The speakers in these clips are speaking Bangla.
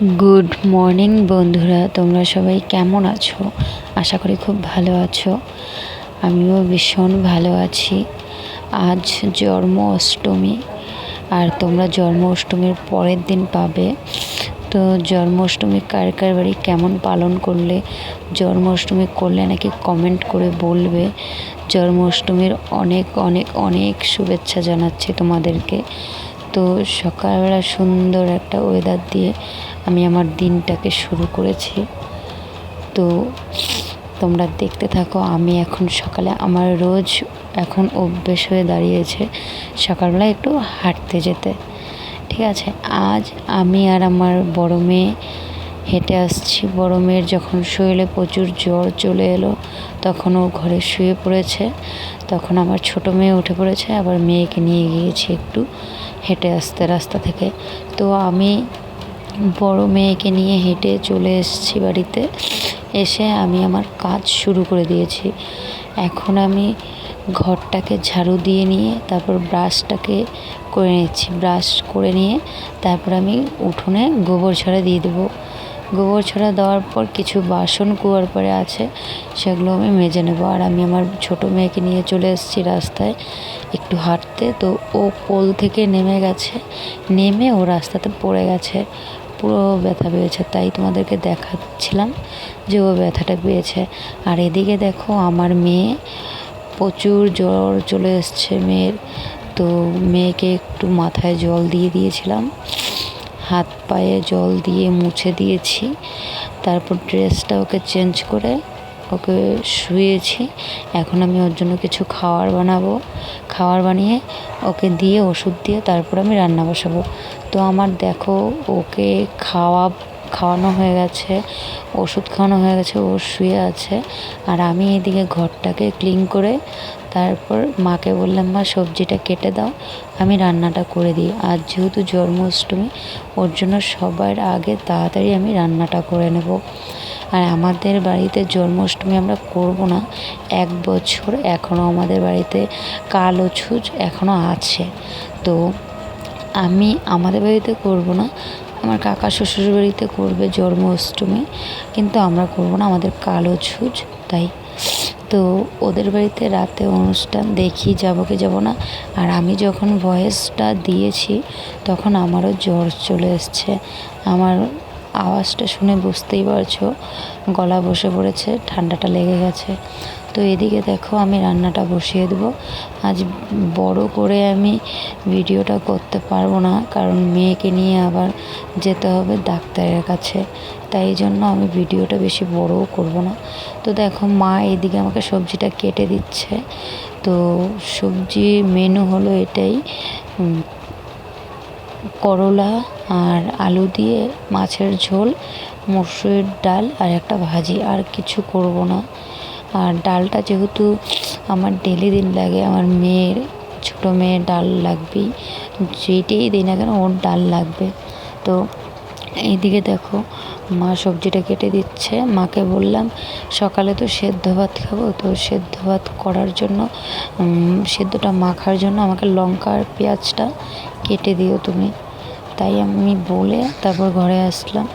গুড মর্নিং বন্ধুরা, তোমরা সবাই কেমন আছো? আশা করি খুব ভালো আছো। আমিও ভীষণ ভালো আছি। আজ জন্ম অষ্টমী আর তোমরা জন্ম অষ্টমীর পরের দিন পাবে। তো জন্মাষ্টমী কার কার বাড়ি কেমন পালন করলে, জন্মাষ্টমী করলে নাকি কমেন্ট করে বলবে। জন্মাষ্টমীর অনেক অনেক অনেক শুভেচ্ছা জানাচ্ছি তোমাদেরকে। তো সকালবেলা সুন্দর একটা ওয়েদার দিয়ে আমি আমার দিনটাকে শুরু করেছি। তো তোমরা দেখতে থাকো, আমি এখন সকালে আমার রোজ এখন অভ্যেস হয়ে দাঁড়িয়েছে সকালবেলা একটু হাঁটতে যেতে। ঠিক আছে, আজ আমি আর আমার বড় মেয়ে হেঁটে আসছি। বড় মেয়ের যখন শরীরে প্রচুর জ্বর চলে এলো, তখন ও ঘরে শুয়ে পড়েছে। তখন আমার ছোট মেয়ে উঠে পড়েছে, আবার মেয়েকে নিয়ে গিয়েছি একটু হেঁটে আসতে রাস্তা থেকে। তো আমি বড় মেয়েকে নিয়ে হেঁটে চলে এসেছি বাড়িতে। এসে আমি আমার কাজ শুরু করে দিয়েছি। এখন আমি ঘরটাকে ঝাড়ু দিয়ে নিয়ে, তারপর ব্রাশটাকে করে নিচ্ছি। ব্রাশ করে নিয়ে, তারপর আমি উঠোনে গোবর ছড়া দিয়ে দেবো। গোবর ছড়া দেওয়ার পর কিছু বাসন কুয়ার পরে আছে, সেগুলো আমি মেজে নেব। আর আমি আমার ছোটো মেয়েকে নিয়ে চলে এসেছি রাস্তায় একটু হাঁটতে। তো ও পোল থেকে নেমে গেছে, নেমে ও রাস্তাতে পড়ে গেছে। পুরো ব্যথা পেয়েছে, তাই তোমাদেরকে দেখাচ্ছিলাম যে ও ব্যথাটা পেয়েছে। আর এদিকে দেখো আমার মেয়ে, প্রচুর জ্বর চলে এসছে মেয়ের। তো মেয়েকে একটু মাথায় জল দিয়ে দিয়েছিলাম। হাত পায়ে জল দিয়ে মুছে দিয়েছি। তারপর ড্রেসটা ওকে চেঞ্জ করে ওকে শুয়েছি। এখন আমি ওর জন্য কিছু খাওয়ার বানাবো। খাওয়ার বানিয়ে ওকে দিয়ে ওষুধ দিয়ে তারপর আমি রান্না বসাবো। তো আমার দেখো, ওকে খাওয়া, খাওয়ানো হয়ে গেছে, ওষুধ খাওয়ানো হয়ে গেছে, ও শুয়ে আছে। আর আমি এদিকে ঘরটাকে ক্লিন করে তারপর মাকে বললাম, মা, সবজিটা কেটে দাও, আমি রান্নাটা করে দিই। আর যেহেতু জন্মাষ্টমী, ওর জন্য সবার আগে তাড়াতাড়ি আমি রান্নাটা করে নেব। আর আমাদের বাড়িতে জন্মাষ্টমী আমরা করব না, এক বছর এখনও আমাদের বাড়িতে কালো ছুঁচ এখনও আছে। তো আমি আমাদের বাড়িতে করব না, আমার কাকা শ্বশুর বাড়িতে করবে জন্মাষ্টমী, কিন্তু আমরা করব না আমাদের কালো ছুঁচ, তাই তো ওদের বাড়িতে রাতে অনুষ্ঠান দেখি, যাব কি যাব না। আর আমি যখন ভয়েসটা দিয়েছি, তখন আমারও জ্বর চলে এসছে। আমার আওয়াজটা শুনে বুঝতেই পারছ, গলা বসে পড়েছে, ঠান্ডাটা লেগে গেছে। তো এদিকে দেখো আমি রান্নাটা বসিয়ে দেবো। আজ বড় করে আমি ভিডিওটা করতে পারব না, কারণ মেয়েকে নিয়ে আবার যেতে হবে ডাক্তারের কাছে। তাই জন্য আমি ভিডিওটা বেশি বড়ও করব না। তো দেখো মা এদিকে আমাকে সবজিটা কেটে দিচ্ছে। তো সবজি মেনু হলো এটাই করলা আর আলু দিয়ে মাছের ঝোল মসুরের ডাল আর একটা ভাজি। আর কিছু করব না। আর ডালটা যেহেতু আমার ডেলি দিন লাগে, আমার মেয়ের ছোটো মেয়ের ডাল লাগবেই, যেইটাই দিই না কেন ওর ডাল লাগবে। তো এইদিকে দেখো, মা সবজিটা কেটে দিচ্ছে। মাকে বললাম, সকালে তো সেদ্ধ ভাত খাব, তো সেদ্ধ ভাত করার জন্য সেদ্ধটা মাখার জন্য আমাকে লঙ্কা আর পেঁয়াজটা কেটে দিও তুমি। তাই আমি বলে তারপর ঘরে আসলাম।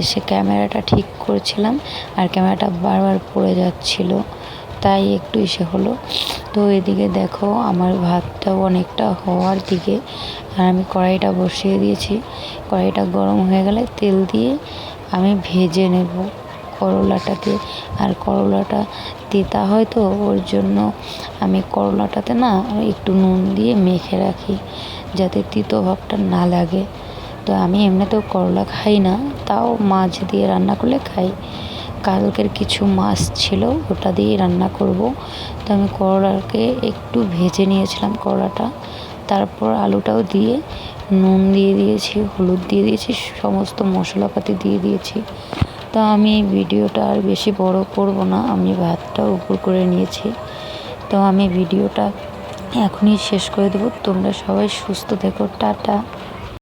এসে ক্যামেরাটা ঠিক করছিলাম আর ক্যামেরাটা বারবার পড়ে যাচ্ছিল, তাই একটু ইসে হলো। তো এদিকে দেখো আমার ভাতটাও অনেকটা হওয়ার দিকে আর আমি কড়াইটা বসিয়ে দিয়েছি। কড়াইটা গরম হয়ে গেলে তেল দিয়ে আমি ভেজে নেব করলাটাকে আর করলাটা তেতা হয় তো, ওর জন্য আমি করলাটাতে না একটু নুন দিয়ে মেখে রাখি, যাতে তিতো ভাবটা না লাগে। তো আমি এমনিতেও করলা খাই না, তাও মাছ দিয়ে রান্না করলে খাই। কালকের কিছু মাছ ছিল, ওটা দিয়েই রান্না করব। তো আমি করলাকে একটু ভেজে নিয়েছিলাম করলাটা। তারপর আলুটাও দিয়ে নুন দিয়ে দিয়েছি, হলুদ দিয়ে দিয়েছি, সমস্ত মশলাপাতি দিয়ে দিয়েছি। তো আমি ভিডিওটা আর বেশি বড় করব না, আমি ভাতটা উপর করে নিয়েছি। তো আমি ভিডিওটা এখনই শেষ করে দেবো। তোমরা সবাই সুস্থ থেকো, টাটা।